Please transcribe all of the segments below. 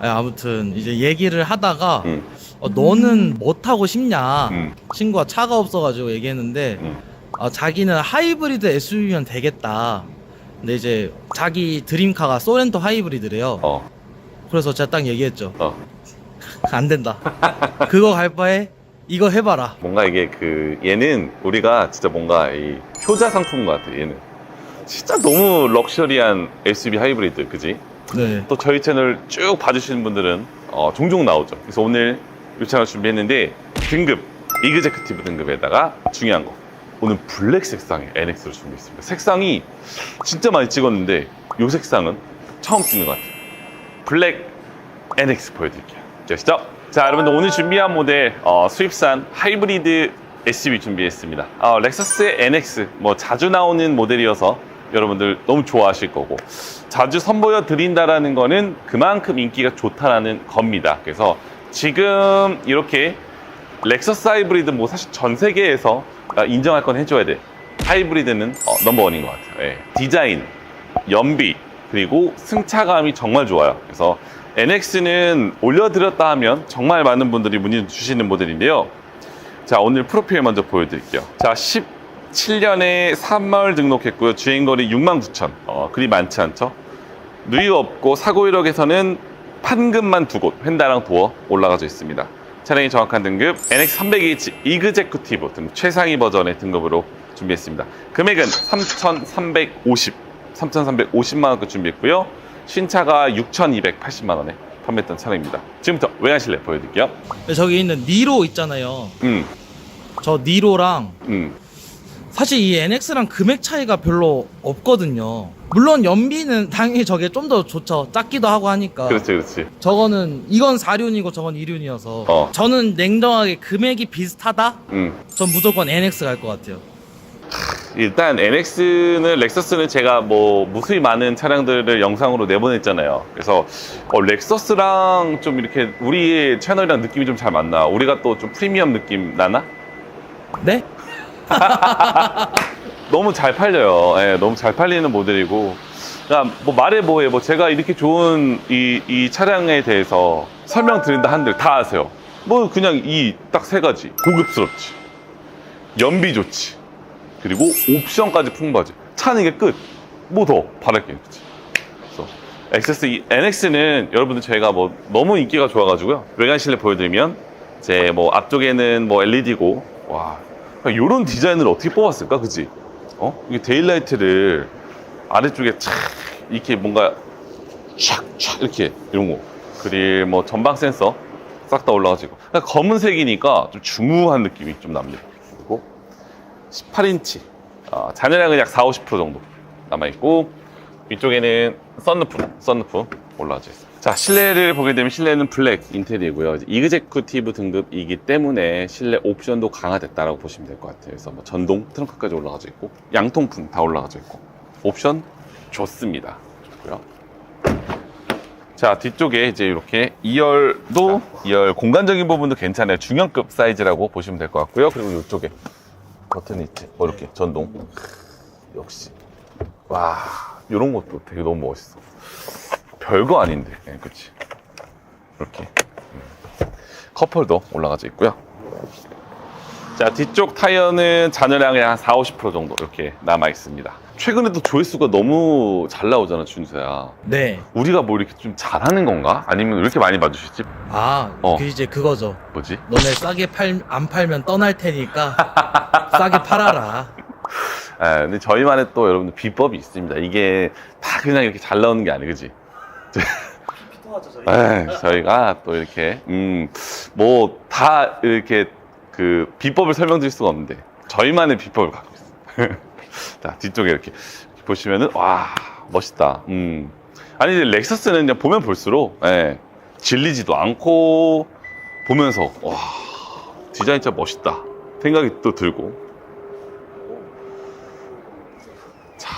아니, 아무튼 이제 얘기를 하다가 음. 어, 너는 뭐 타고 싶냐 음. 친구가 차가 없어가지고 얘기했는데 음. 아, 자기는 하이브리드 SUV면 되겠다 근데 이제 자기 드림카가 소렌토 하이브리드래요 어. 그래서 제가 딱 얘기했죠 어. 안 된다 그거 갈 바에 이거 해봐라 뭔가 이게 그 얘는 우리가 진짜 뭔가 이 효자 상품인 것 같아 얘는 진짜 너무 럭셔리한 SUV 하이브리드 그지? 네. 또 저희 채널 쭉 봐주시는 분들은 어, 종종 나오죠. 그래서 오늘 이 채널 준비했는데 등급 이그제크티브 등급에다가 중요한 거. 오늘 블랙 색상의 NX를 준비했습니다. 색상이 진짜 많이 찍었는데 이 색상은 처음 찍는 것 같아요. 블랙 NX 보여드릴게요. 아시죠? 자 여러분들 오늘 준비한 모델 어, 수입산 하이브리드 SUV 준비했습니다. 어, 렉서스의 NX 뭐 자주 나오는 모델이어서 여러분들 너무 좋아하실 거고 자주 선보여 드린다라는 거는 그만큼 인기가 좋다라는 겁니다 그래서 지금 이렇게 렉서스 하이브리드 뭐 사실 전 세계에서 아, 인정할 건 해줘야 돼 하이브리드는 어, 넘버원인 것 같아요 예. 디자인 연비 그리고 승차감이 정말 좋아요. 그래서 NX는 올려드렸다 하면 정말 많은 분들이 문의 주시는 모델인데요. 자 오늘 프로필 먼저 보여드릴게요. 자 17년에 3마을 등록했고요. 주행거리 6만 9천. 어, 그리 많지 않죠? 누이 없고 사고 이력에서는 판금만 두 곳, 휀다랑 도어 올라가져 있습니다. 차량의 정확한 등급 NX300H 이그제쿠티브 등 최상위 버전의 등급으로 준비했습니다. 금액은 3,350, 3,350만 원급 준비했고요. 신차가 6,280만 원에 판매했던 차량입니다. 지금부터 외관실내 보여드릴게요. 저기 있는 니로 있잖아요 음, 저 니로랑 음, 사실 이 NX랑 금액 차이가 별로 없거든요. 물론 연비는 당연히 저게 좀 더 좋죠. 작기도 하고 하니까. 그렇지, 그렇지. 저거는 이건 4륜이고 저건 2륜이어서 어. 저는 냉정하게 금액이 비슷하다? 음. 전 무조건 NX 갈 것 같아요. 일단 NX는 렉서스는 제가 뭐 무수히 많은 차량들을 영상으로 내보냈잖아요. 그래서 어, 렉서스랑 좀 이렇게 우리의 채널이랑 느낌이 좀 잘 맞나? 우리가 또 좀 프리미엄 느낌 나나? 네? 너무 잘 팔려요. 예, 너무 잘 팔리는 모델이고. 그러니까 뭐 말해 뭐해 뭐 제가 이렇게 좋은 이, 이 차량에 대해서 설명드린다 한들 다 아세요. 뭐 그냥 이 딱 세 가지 고급스럽지, 연비 좋지, 그리고 옵션까지 풍부하지. 차는 이게 끝. 뭐 더 바랄 게 없지. 그래서 이 NX는 여러분들 저희가 뭐 너무 인기가 좋아가지고요. 외관 실내 보여드리면 제뭐 앞쪽에는 뭐 LED고 와 이런 디자인을 어떻게 뽑았을까, 그지? 어? 이게 데일라이트를 아래쪽에 착 이렇게 뭔가 촥촥 이렇게 이런 거 그릴 뭐 전방 센서 싹 다 올라가지고 그러니까 검은색이니까 좀 중후한 느낌이 좀 납니다. 그리고 18인치 어, 잔여량은 약 4, 50% 정도 남아 있고 위쪽에는 썬루프, 썬루프 올라가져 있습니다. 자, 실내를 보게 되면 실내는 블랙 인테리어고요. 이제 이그제쿠티브 등급이기 때문에 실내 옵션도 강화됐다라고 보시면 될 것 같아요. 그래서 뭐 전동 트렁크까지 올라가져 있고 양통풍 다 올라가져 있고 옵션 좋습니다. 좋고요. 자, 뒤쪽에 이제 이렇게 2열도 2열 공간적인 부분도 괜찮아요. 중형급 사이즈라고 보시면 될 것 같고요. 그리고 이쪽에 버튼이 있지. 뭐 이렇게 전동. 역시. 와, 이런 것도 되게 너무 멋있어. 별거 아닌데. 네, 그치. 이렇게. 음. 컵홀더 올라가져 있고요. 자, 뒤쪽 타이어는 잔여량이 한 4, 50% 정도 이렇게 남아 있습니다. 최근에 또 조회수가 너무 잘 나오잖아, 준서야. 네. 우리가 뭐 이렇게 좀 잘하는 건가? 아니면 왜 이렇게 많이 봐주시지? 아, 어. 그 이제 그거죠. 뭐지? 너네 싸게 팔, 안 팔면 떠날 테니까 싸게 팔아라. 아, 근데 저희만의 또 여러분들 비법이 있습니다. 이게 다 그냥 이렇게 잘 나오는 게 아니고, 그지? 피통하죠, 저희. 에이, 저희가 또 이렇게, 음, 뭐, 다 이렇게 그 비법을 설명드릴 수가 없는데, 저희만의 비법을 갖고 있어요. 자, 뒤쪽에 이렇게 보시면은, 와, 멋있다. 음. 아니, 이제 렉서스는 그냥 보면 볼수록, 예, 질리지도 않고, 보면서, 와, 디자인 진짜 멋있다. 생각이 또 들고. 자,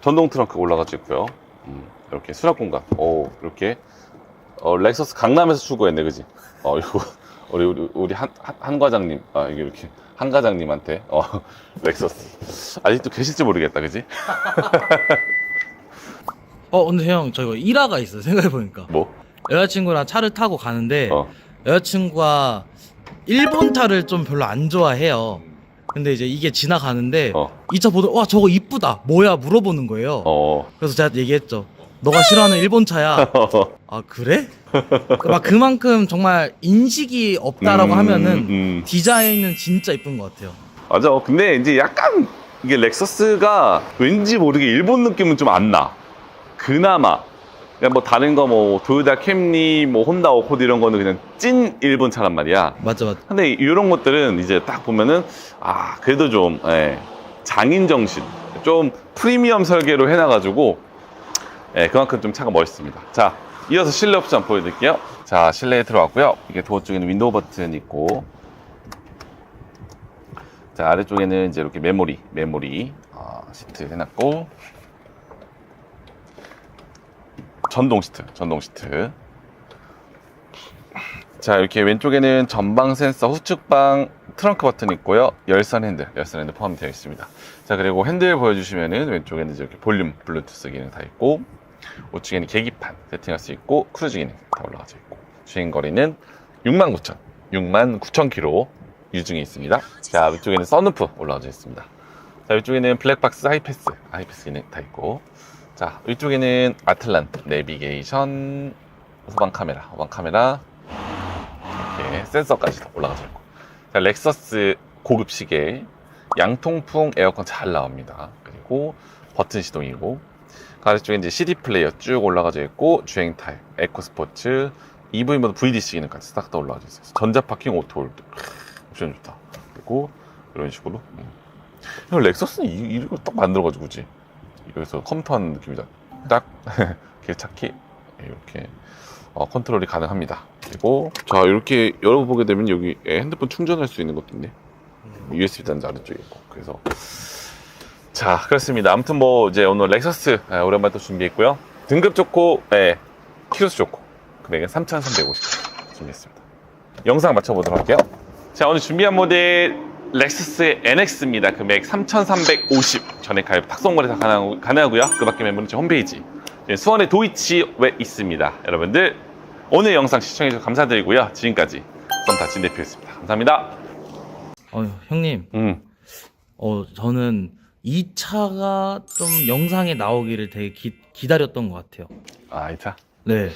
전동 트렁크 올라가져 있고요. 음, 이렇게 수납 공간. 오, 이렇게 어, 렉서스 강남에서 출고했네, 그지? 어, 이거 우리 우리 우리 한, 한, 한 과장님, 아 이게 이렇게 한 과장님한테 어, 렉서스 아직도 계실지 모르겠다, 그지? 어, 근데 형, 저 이거 1화가 있어요. 생각해 보니까. 뭐? 여자친구랑 차를 타고 가는데 어. 여자친구가 일본 차를 좀 별로 안 좋아해요. 근데 이제 이게 지나가는데 어. 이 차 보더니 와 저거 이쁘다 뭐야 물어보는 거예요. 어. 그래서 제가 얘기했죠. 너가 싫어하는 일본 차야. 아 그래? 막 그만큼 정말 인식이 없다라고 음, 하면은 음. 디자인은 진짜 이쁜 것 같아요. 맞아. 근데 이제 약간 이게 렉서스가 왠지 모르게 일본 느낌은 좀 안 나. 그나마. 그냥 뭐 다른 거 뭐 도요타 캠리, 뭐 혼다 오코드 이런 거는 그냥 찐 일본 차란 말이야. 맞죠, 맞죠. 근데 이런 것들은 이제 딱 보면은 아 그래도 좀 예, 장인 정신, 좀 프리미엄 설계로 해놔가지고 예, 그만큼 좀 차가 멋있습니다. 자 이어서 실내 옵션 보여드릴게요. 자 실내에 들어왔고요. 이게 도어 쪽에는 윈도우 버튼 있고 자 아래쪽에는 이제 이렇게 메모리 메모리 아, 시트 해놨고 전동 시트 전동 시트. 자 이렇게 왼쪽에는 전방 센서 후측방 트렁크 버튼 있고요. 열선 핸들 열선 핸들 포함되어 있습니다. 자 그리고 핸들 보여주시면은 왼쪽에는 이렇게 볼륨 블루투스 기능 다 있고 우측에는 계기판 세팅할 수 있고 크루즈 기능 다 올라가져 있고. 주행거리는 69,000 69,000km 유중에 있습니다. 자 위쪽에는 썬루프 올라가져 있습니다. 자 위쪽에는 블랙박스 하이패스 하이패스 기능 다 있고 자 위쪽에는 아틀란트 내비게이션 후방 카메라 후방 카메라. 이렇게 센서까지 다 올라가져 있고. 자, 렉서스 고급 시계 양통풍 에어컨 잘 나옵니다. 그리고 버튼 시동이고. 그 아래쪽에 이제 CD 플레이어 쭉 올라가져 있고 주행 타입 에코 스포츠 EV 모드 VDC 기능까지 싹 다 올라가져 있어요. 전자 파킹 오토 홀드. 옵션 좋다. 그리고 이런 식으로. 음. 야, 렉서스는 이, 이걸 딱 만들어가지고 그지 여기서 컴퓨터 하는 느낌이다 딱 길찾기 이렇게 어, 컨트롤이 가능합니다. 그리고 자 이렇게 열어보게 되면 여기 핸드폰 충전할 수 있는 것도 있네. USB 단자 아래쪽에 있고 그래서 자 그렇습니다. 아무튼 뭐 이제 오늘 렉서스 예, 오랜만에 또 준비했고요. 등급 좋고 예, 키로수 좋고 금액은 3,350 준비했습니다. 영상 맞춰보도록 할게요. 자 오늘 준비한 모델 렉서스의 NX입니다. 금액 3,350 전액 가입 탁송거래 가능하고- 가능하고요. 그 밖에 멤버는 제 홈페이지 예, 수원의 도이치에 있습니다. 여러분들 오늘 영상 시청해주셔서 감사드리고요. 지금까지 썸타진 대표였습니다. 감사합니다. 어, 형님, 음, 어, 저는 이 차가 좀 영상에 나오기를 되게 기, 기다렸던 것 같아요. 아, 이 차. 네.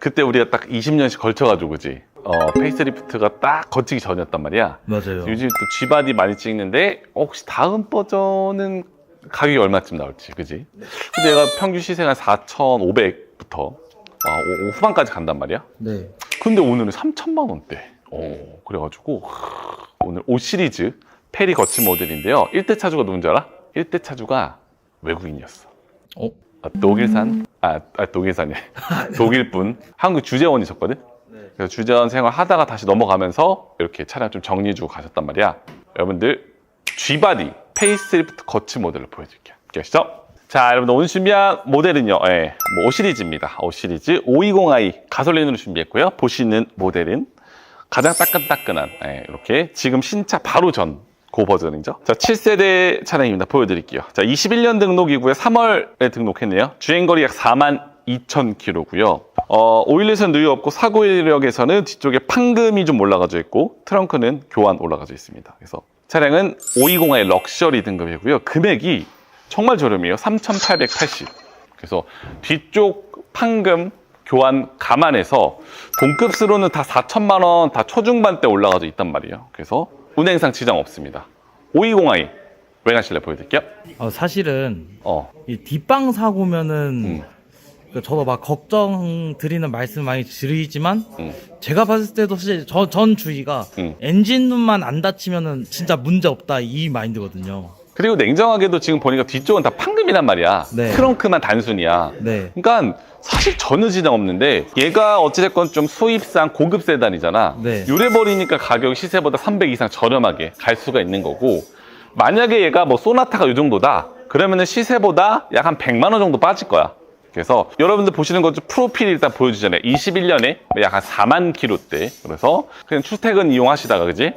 그때 우리가 딱 20년씩 걸쳐가지고, 그지? 어, 페이스리프트가 딱 거치기 전이었단 말이야. 맞아요. 요즘 또 G바디 많이 찍는데, 어, 혹시 다음 버전은 가격이 얼마쯤 나올지, 그지? 근데 얘가 평균 시세가 4,500부터 아, 오- 오- 후반까지 간단 말이야. 네. 근데 오늘은 3천만 원대. 어, 그래가지고 오늘 5 시리즈 페리 거친 모델인데요. 1대 차주가 누군지 알아? 1대 차주가 외국인이었어. 어? 아, 독일산? 아, 아 독일산이 독일분. 한국 주재원이셨거든? 네. 그래서 주재원 생활 하다가 다시 넘어가면서 이렇게 차량 좀 정리해 주고 가셨단 말이야. 여러분들 G바디 페이스리프트 거치 모델을 보여드릴게요. 아시죠? 자, 여러분들 오늘 준비한 모델은요, 예, 뭐 5 시리즈입니다. 5 시리즈 520i 가솔린으로 준비했고요. 보시는 모델은 가장 따끈따끈한 예, 이렇게 지금 신차 바로 전 고 버전이죠. 자, 7세대 차량입니다. 보여드릴게요. 자, 21년 등록이고요. 3월에 등록했네요. 주행거리 약 4만 2,000km고요. 어, 오일렛은 누유 없고 사고 이력에서는 뒤쪽에 판금이 좀 올라가져 있고 트렁크는 교환 올라가져 있습니다. 그래서 차량은 520i 럭셔리 등급이고요. 금액이 정말 저렴해요. 3,880. 그래서 뒤쪽 판금 교환 감안해서 동급수로는 다 4천만 원 다 초중반대 올라가져 있단 말이에요. 그래서 운행상 지장 없습니다. 520i 외관 실내 보여드릴게요. 어, 사실은 어, 이 뒷방 사고면은 음. 그 저도 막 걱정 드리는 말씀 많이 드리지만 음. 제가 봤을 때도 사실 저, 전 주의가 음. 엔진룸만 안 다치면은 진짜 문제 없다 이 마인드거든요. 그리고 냉정하게도 지금 보니까 뒤쪽은 다 판금이란 말이야. 네. 트렁크만 단순이야. 네. 그러니까 사실 전혀 지장 없는데 얘가 어찌됐건 좀 수입산 고급 세단이잖아. 네. 요래 버리니까 가격 시세보다 300 이상 저렴하게 갈 수가 있는 거고 만약에 얘가 뭐 소나타가 이 정도다 그러면은 시세보다 약 한 100만 원 정도 빠질 거야. 그래서 여러분들 보시는 것 좀 프로필 일단 보여주잖아요. 21년에 약 한 4만 킬로대. 그래서 그냥 출퇴근 이용하시다가 그지?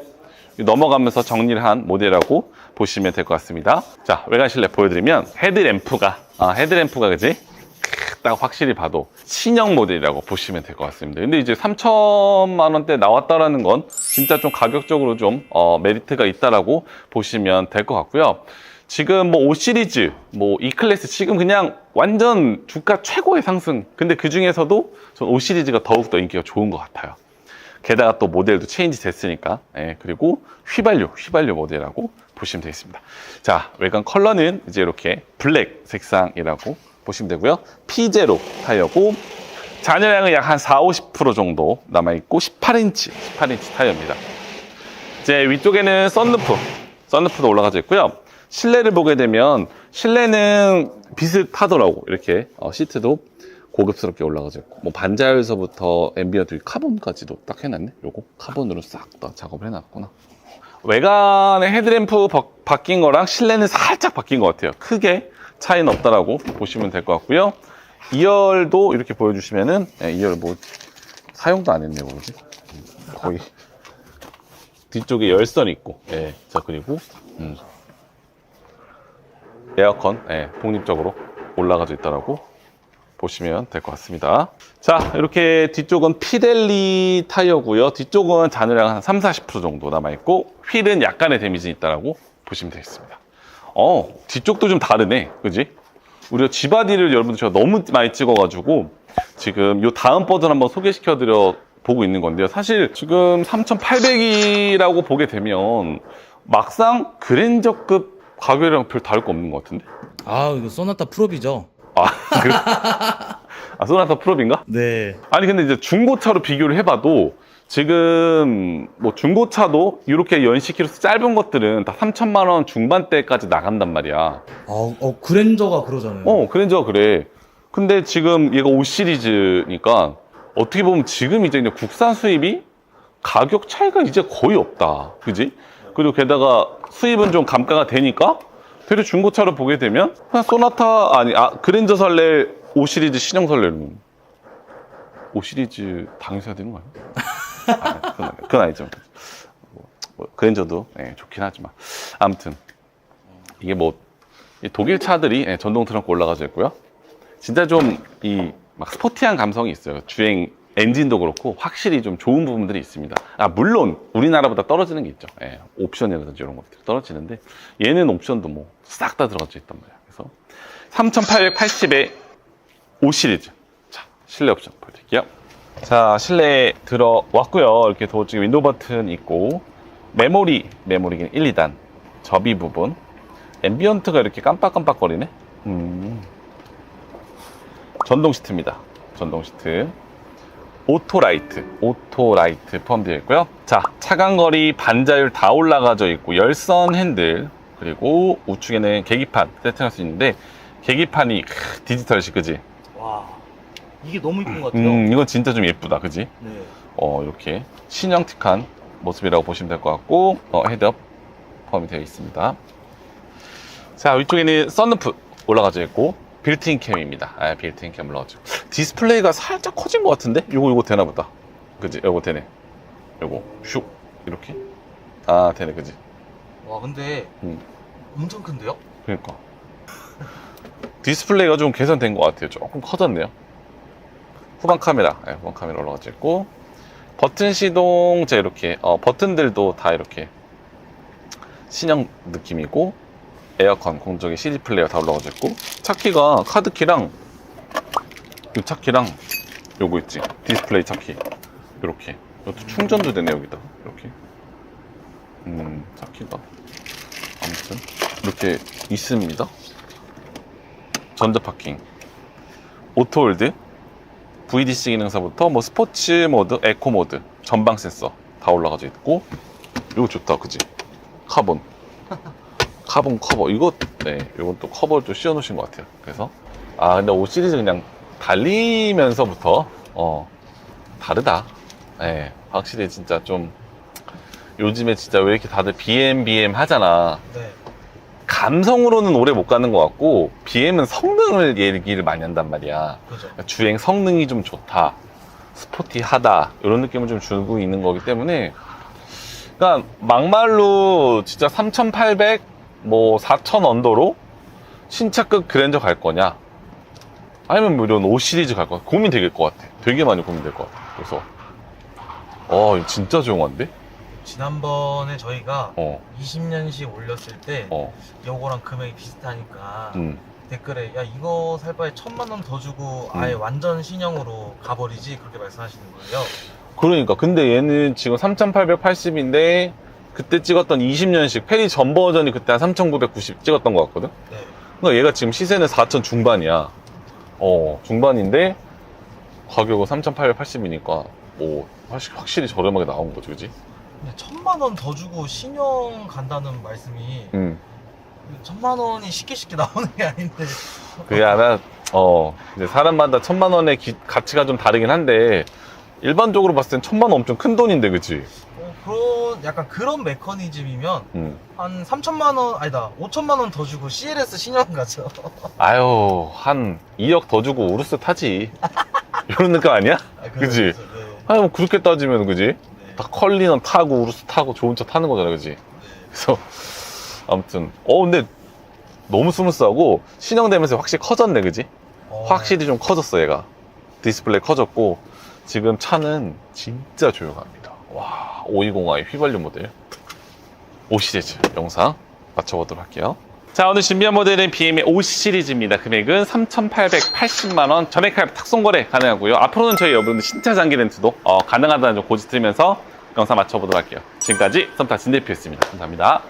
넘어가면서 정리를 한 모델이라고 보시면 될 것 같습니다. 자 외관 실내 보여드리면 헤드램프가 아, 헤드램프가 그지? 딱 확실히 봐도 신형 모델이라고 보시면 될 것 같습니다. 근데 이제 3천만 원대 나왔다라는 건 진짜 좀 가격적으로 좀 어, 메리트가 있다라고 보시면 될 것 같고요. 지금 뭐 5 시리즈, 뭐 E 클래스 지금 그냥 완전 주가 최고의 상승. 근데 그 중에서도 전 5 시리즈가 더욱 더 인기가 좋은 것 같아요. 게다가 또 모델도 체인지 됐으니까. 예, 그리고 휘발유, 휘발유 모델이라고 보시면 되겠습니다. 자, 외관 컬러는 이제 이렇게 블랙 색상이라고 보시면 되고요. P0 타이어고 잔여량은 약 한 4, 50% 정도 남아있고 18인치, 18인치 타이어입니다. 이제 위쪽에는 썬루프, 썬루프도 올라가져 있고요. 실내를 보게 되면 실내는 비슷하더라고. 이렇게 어, 시트도 고급스럽게 올라가져 있고 뭐 반자율서부터 앰비언트 카본까지도 딱 해놨네. 요거 카본으로 싹 다 작업을 해놨구나. 외관의 헤드램프 바, 바뀐 거랑 실내는 살짝 바뀐 것 같아요. 크게 차이는 없다라고 보시면 될 것 같고요. 2열도 이렇게 보여주시면은 예, 2열 뭐 사용도 안 했네 뭐지 거의 뒤쪽에 열선이 있고 예, 자 그리고 음, 에어컨 예, 독립적으로 올라가져 있다라고 보시면 될 것 같습니다. 자, 이렇게 뒤쪽은 피델리 타이어고요. 뒤쪽은 잔여량 한 3, 40% 정도 남아 있고 휠은 약간의 데미지 있다라고 보시면 되겠습니다. 어, 뒤쪽도 좀 다르네. 그지? 우리가 G바디를 여러분들 제가 너무 많이 찍어가지고 지금 요 다음 버전 한번 소개시켜 드려 보고 있는 건데요. 사실 지금 3,800이라고 보게 되면 막상 그랜저급 가격이랑 별 다를 거 없는 것 같은데? 아 이거 소나타 프로비죠. 아, 그래? 아, 소나타 프롭인가? 네. 아니, 근데 이제 중고차로 비교를 해봐도 지금 뭐 중고차도 이렇게 연식키로수 짧은 것들은 다 3천만 원 중반대까지 나간단 말이야. 아, 어 그랜저가 그러잖아요. 어, 그랜저 그래. 근데 지금 얘가 5 시리즈니까 어떻게 보면 지금 이제 국산 수입이 가격 차이가 이제 거의 없다. 그지? 그리고 게다가 수입은 좀 감가가 되니까 되려 중고차로 보게 되면 그냥 소나타 아니 아 그랜저 설레 5 시리즈 신형 설레는 5 시리즈 당연히 사야 되는 거 아니야? 아, 그건, 아니- 그건 아니죠. 뭐, 뭐, 그랜저도 예, 좋긴 하지만 아무튼 이게 뭐이 독일 차들이 예, 전동 트렁크 올라가져 있고요. 진짜 좀 이 막 스포티한 감성이 있어요. 주행 엔진도 그렇고 확실히 좀 좋은 부분들이 있습니다. 아 물론 우리나라보다 떨어지는 게 있죠. 예, 옵션이라든지 이런 것들이 떨어지는데 얘는 옵션도 뭐 싹 다 들어가져 있단 말이야. 그래서 3,880에 5 시리즈. 자 실내 옵션 보여드릴게요. 자 실내에 들어왔고요. 이렇게 도어쪽에 윈도우 버튼 있고 메모리 메모리는 1, 2단 접이 부분 앰비언트가 이렇게 깜빡깜빡거리네. 음. 전동 시트입니다. 전동 시트. 오토라이트, 오토라이트 포함되어 있고요. 자, 차간거리 반자율 다 올라가져 있고 열선 핸들 그리고 우측에는 계기판 세팅할 수 있는데 계기판이 크, 디지털식 그지? 와 이게 너무 이쁜 것 같아요. 음, 이건 진짜 좀 예쁘다 그지? 네. 어, 이렇게 신형틱한 모습이라고 보시면 될 것 같고 어, 헤드업 포함이 되어 있습니다. 자, 위쪽에는 썬루프 올라가져 있고 빌트인 캠입니다. 아, 빌트인 캠 올라가죠. 디스플레이가 살짝 커진 것 같은데? 요거 요거 되나 보다. 그지? 요거 되네. 요거 슉 이렇게. 아, 되네, 그지? 와 근데 음. 엄청 큰데요? 그러니까. 디스플레이가 좀 개선된 것 같아요. 조금 커졌네요. 후방 카메라, 네, 후방 카메라 올라가져 있고 버튼 시동, 제 이렇게 어, 버튼들도 다 이렇게 신형 느낌이고 에어컨, 공조기, CD 플레이어 다 올라가져 있고 차키가 카드키랑 이 차키랑 요거 있지? 디스플레이 차키. 이렇게. 이것도 충전도 되네 여기다. 이렇게. 음 차키가 아무튼 이렇게 있습니다. 전자 파킹, 오토홀드, VDC 기능사부터 뭐 스포츠 모드, 에코 모드, 전방 센서 다 올라가져 있고 이거 좋다, 그지? 카본, 카본 커버. 이거 네, 이건 또 커버를 좀 씌워 놓으신 것 같아요. 그래서. 아 근데 5 시리즈 그냥 달리면서부터 어 다르다. 네, 확실히 진짜 좀 요즘에 진짜 왜 이렇게 다들 BM BM 하잖아. 네. 감성으로는 오래 못 가는 것 같고 BM은 성능을 얘기를 많이 한단 말이야. 그죠. 그러니까 주행 성능이 좀 좋다, 스포티하다 이런 느낌을 좀 주고 있는 거기 때문에 그러니까 막말로 진짜 3,800, 뭐 4,000 언더로 신차급 그랜저 갈 거냐? 아니면 뭐 이런 5 시리즈 갈 거야 고민 되게 것 같아. 되게 많이 고민될 것 같아. 그래서. 어 이거 진짜 조용한데? 지난번에 저희가 어. 20년씩 올렸을 때 어, 요거랑 금액이 비슷하니까 음. 댓글에 야 이거 살 바에 천만 원 더 주고 아예 음. 완전 신형으로 가버리지. 그렇게 말씀하시는 거예요. 그러니까. 근데 얘는 지금 3880인데 그때 찍었던 20년식 페리 전 버전이 그때 한 3990 찍었던 것 같거든? 네. 그러니까 얘가 지금 시세는 4천 중반이야 어 중반인데 가격은 3880이니까 오 확실히, 확실히 저렴하게 나온 거지 그지? 근데 천만 원 더 주고 신형 간다는 말씀이 음. 천만 원이 쉽게 쉽게 나오는 게 아닌데. 그게 아마 어 이제 사람마다 천만 원의 기- 가치가 좀 다르긴 한데 일반적으로 봤을 땐 천만 원 엄청 큰 돈인데 그치? 어, 그런 약간 그런 메커니즘이면 음. 한 3천만 원 아니다 5천만 원 더 주고 CLS 신형 가죠. 아유 한 2억 더 주고 우르스 타지 이런 느낌 아니야? 아, 그치? 네. 아니 뭐 그렇게 따지면 그지? 네. 다 컬리는 타고 우르스 타고 좋은 차 타는 거잖아 그지? 네. 그래서 아무튼 어 근데 너무 스무스하고 신형 되면서 확실히 커졌네 그지? 어, 확실히 좀 커졌어 얘가 디스플레이 커졌고 지금 차는 진짜 조용합니다 와 520i 휘발유 모델. 5 시리즈 영상 맞춰보도록 할게요. 자 오늘 준비한 모델은 BM의 5 시리즈입니다. 금액은 3,880만원. 전액 할부 탁송거래 가능하고요. 앞으로는 저희 여러분들 신차 장기 렌트도 어, 가능하다는 점 고지 드리면서 영상 맞춰보도록 할게요. 지금까지 썸타 진 대표였습니다. 감사합니다